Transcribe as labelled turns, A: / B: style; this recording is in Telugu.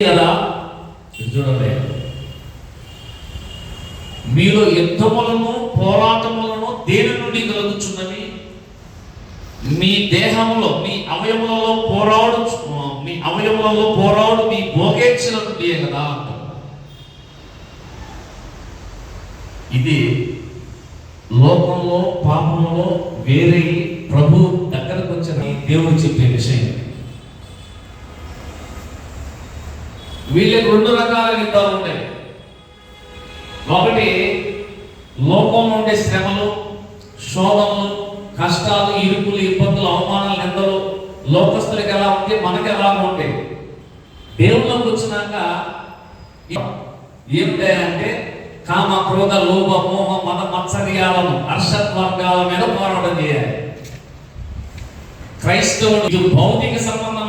A: కదా చూడండి. మీలో యుద్ధములను పోరాటములను దేని నుండి కలుగుచున్నవి? మీ దేహంలో మీ అవయములలో పోరాడు మీ అవయములలో పోరాడు మీ భోగేచ్ఛల నుండి కదా ఇది లోకంలో పాపంలో వేరే ప్రభు దగ్గరకు వచ్చిన దేవుడు వీళ్ళకి రెండు రకాల యుద్ధాలు ఉంటాయి. ఒకటి లోకం నుండి శ్రమలు శోధనలు కష్టాలు ఇరుకులు ఇబ్బందులు అవమానాలు నిందలు లోకస్తులకు ఎలా ఉంటే మనకి ఎలా ఉంటాయి. దేవుళ్ళకి వచ్చినాక ఏమిటాయంటే కామ క్రోధ లోభ మోహ మత మత్సర్యాలను హర్షత్ వర్గాల మీద పోరాటం చేయాలి. క్రైస్తవుడు భౌతిక సంబంధం